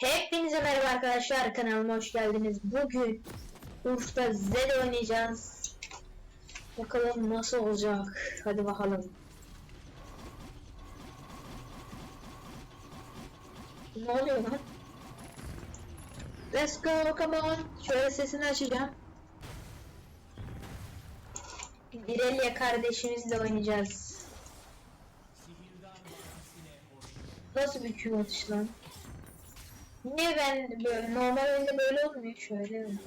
Hepinize merhaba arkadaşlar kanalıma hoş geldiniz. Bugün Urf'ta Zed oynayacağız. Bakalım nasıl olacak. Hadi bakalım. Ne oluyor lan? Let's go come on. Şöyle sesini açacağım. Irelia kardeşimizle oynayacağız. Nasıl bir Q atış lan? Niye ben böyle normal oyunda böyle olmuyor şöyle mi?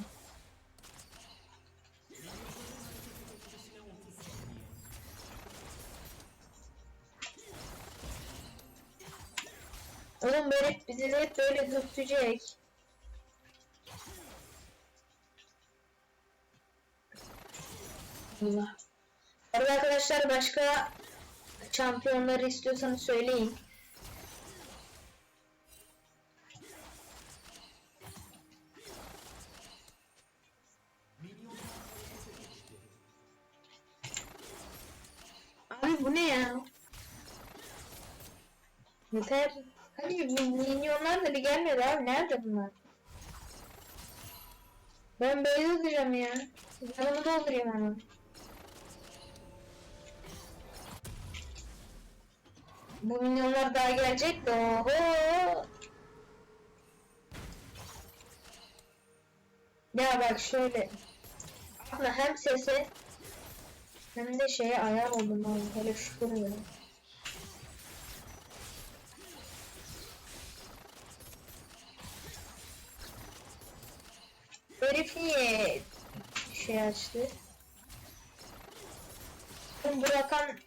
Oğlum böyle bizi hep böyle dürtecek. Allah. Arada arkadaşlar başka şampiyonları istiyorsanız söyleyin. Yeter. Hani bu minyonlar da bir gelmedi abi. Nerede bunlar? Ben böyle olacağım ya. Yanımı doldurayım onu. Bu minyonlar daha gelecek de oho. Ya bak şöyle. Aslında hem sesi hem de şeye ayar oldum abi. Böyle şükür Herif niye şey açtı? Bırakan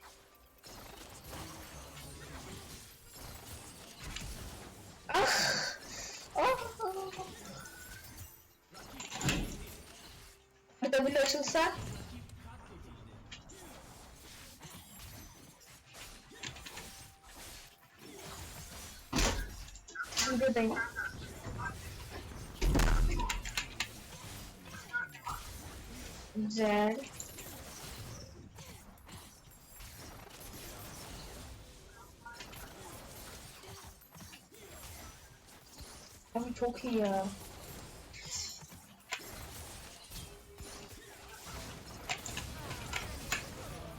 Ah! Ah! W açılsa Buradayım. Güzel. Abi çok iyi ya.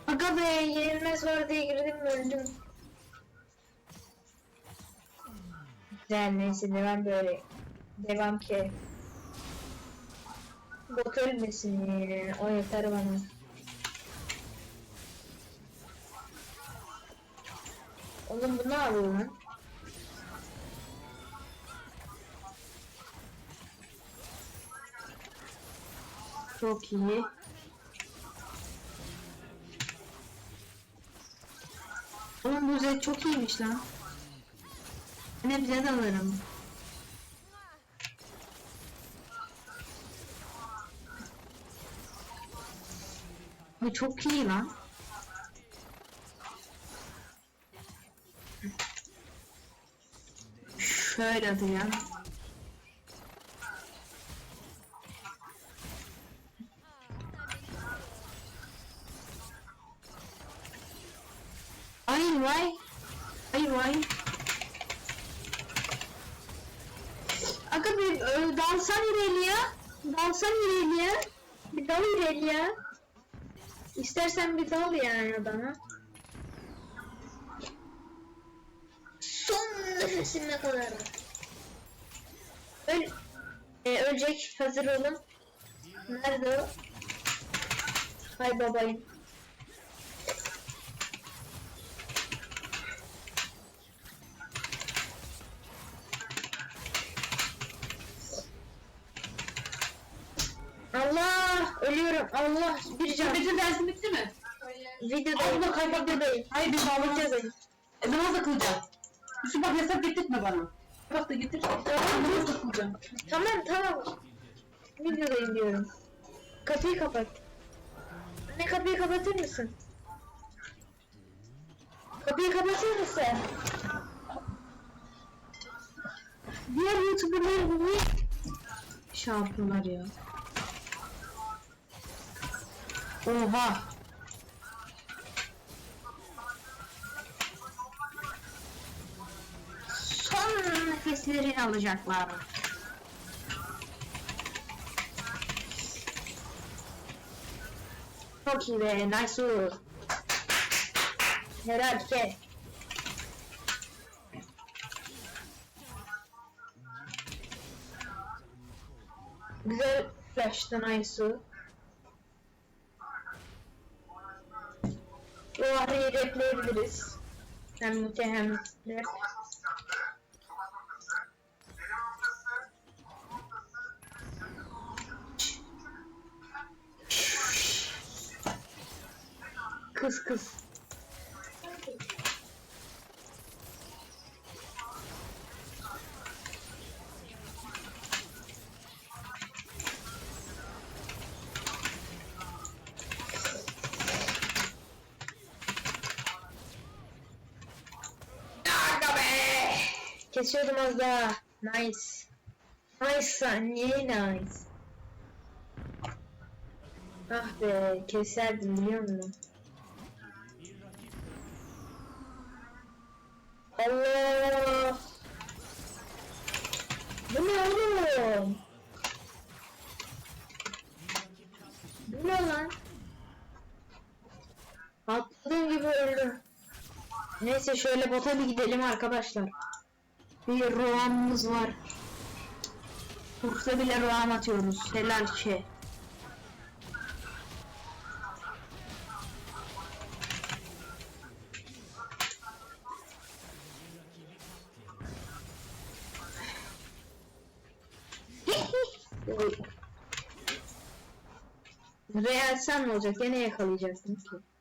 Aga be yenilmez var diye girdim öldüm. Güzel neyse devam böyle. Devam ki. Bot ölmesin. O yeter bana. Oğlum bu ne yapıyor lan? Çok iyi. Oğlum bu zet çok iyiymiş lan. Ne bize de alırım. Bu çok iyi lan. Şöyle atacağım. Ay vay. Ay vay. Aga bir e, dalsan. Dalsan İrelia. Bir dal İrelia. İstersen bir dal yani adama. Son nefesime kadar. Öl e, ölecek. Hazır olun. Nerede o? Hay babayım. Allah ölüyorum Allah bir can. Bütün dersin bitti mi? Videoda Allah kaybettim. videodayım. Hayır biz bağlayacağız. E, namaz da kılacağız. Yusuf bak hesap getirtme bana. Bak da getir. Namaz da kılacağım. Tamam tamam. Videodayım diyorum. Kapıyı kapat. Anne kapıyı kapatır mısın? Kapıyı kapatır mısın? Diğer youtuberlar niye şey yapıyorlar ya? Oha! Son nefeslerini alacaklar. Çok iyi be, nice. Helal ki. Güzel flash'tan Aysu. Bu arayı repleyebiliriz. Hem mute hem rap. Kız kız. Aga be! Kesiyordum az daha. Nice. Nice sen niye nice? Ah be keserdim biliyor musun? Allah! Bu ne oğlum? Bu ne lan? Atladığım gibi öldü. Neyse şöyle bota bir gidelim arkadaşlar. Bir roamımız var. Turksa bile roam atıyoruz. Helal şey. Real sen ne olacak? Gene yakalayacaksın ki.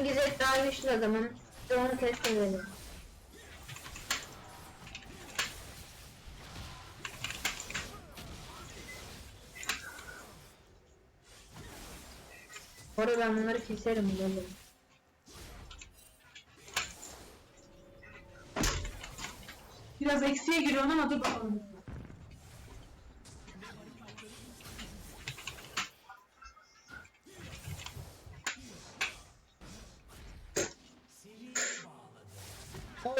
Hangi zek daha güçlü adamım? İşte onu test edelim. Orada ben bunları keserim oğlum. Biraz eksiye giriyorsun ama dur bakalım.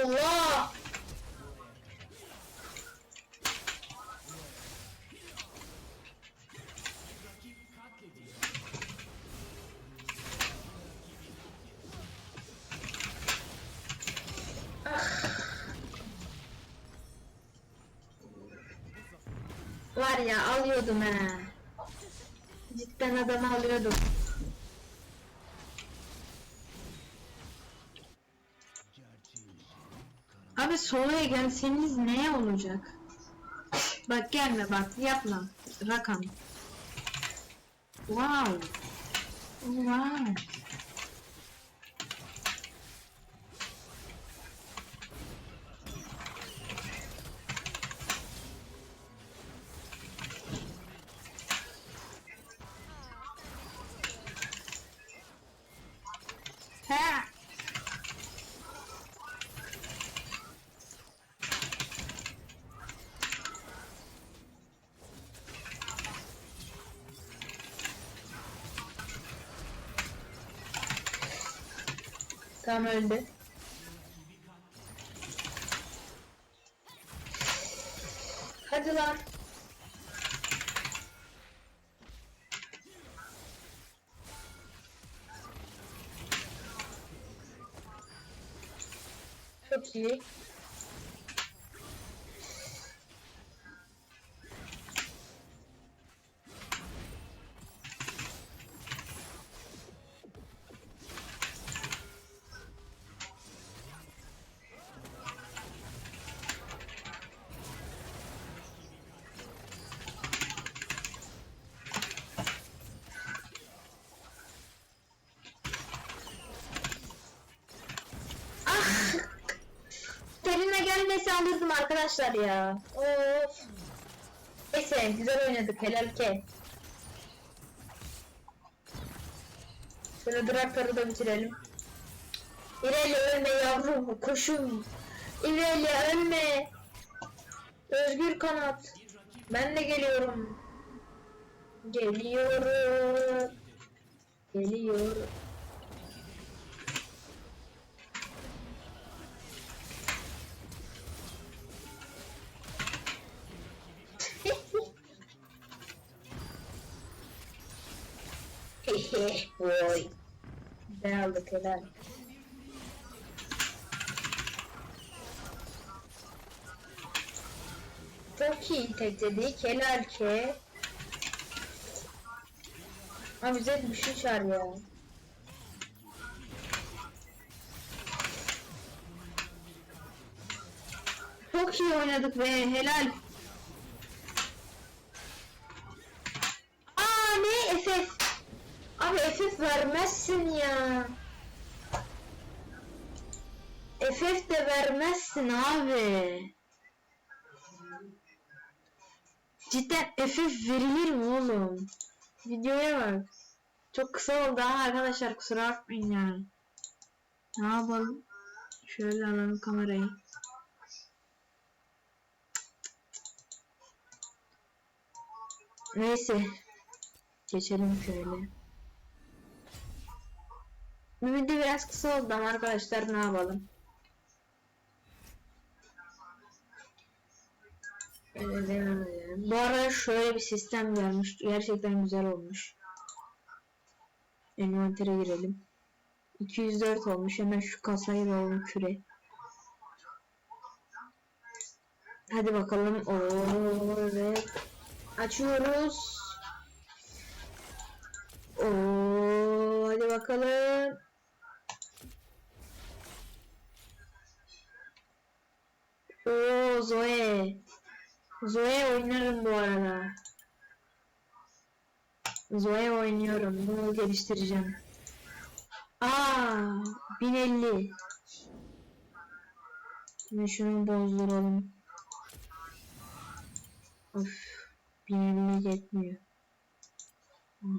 Allah! Var ya alıyordum he. Cidden adamı alıyordum. Abi solaya gelseniz ne olacak? Bak gelme bak yapma. Rakam. Wow. Wow. Tam öldü. Hadi lan. Çok iyi. Alırdım arkadaşlar ya. Of. Neyse güzel oynadık helal ki. Şöyle Draktar'ı da bitirelim. İrelia ölme yavrum koşum. İrelia ölme. Özgür kanat. Ben de geliyorum. Geliyorum. Geliyorum. Hehe, Oy. Ben aldık helal. Çok iyi tekledik. Helal ki. Abi bize bir şey çağırıyor. Çok iyi oynadık be. Helal. Aa ne FF? Abi FF vermezsin ya. FF de vermezsin abi. Cidden FF verilir mi oğlum? Videoya bak. Çok kısa oldu ha arkadaşlar kusura bakmayın yani. Ne yapalım? Şöyle alalım kamerayı. Neyse. Geçelim şöyle. Video biraz kısa oldu ama arkadaşlar ne yapalım? Bu arada şöyle bir sistem gelmiş. Gerçekten güzel olmuş. Envantere girelim. 204 olmuş. Hemen şu kasayı da alalım şuraya. Hadi bakalım. Oo, evet. Açıyoruz. Oo, hadi bakalım. Oo, Zoe. Zoe oynarım bu arada. Zoe oynuyorum. Bunu geliştireceğim. Aa, 1050. Şimdi şunu bozduralım. Of, 1050 yetmiyor.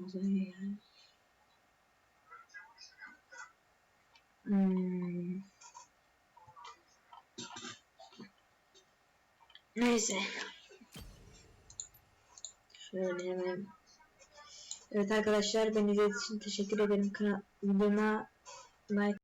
Zoe yani. Hmm. Neyse. Şöyle hemen. Evet arkadaşlar beni izlediğiniz için teşekkür ederim. Kana videoma like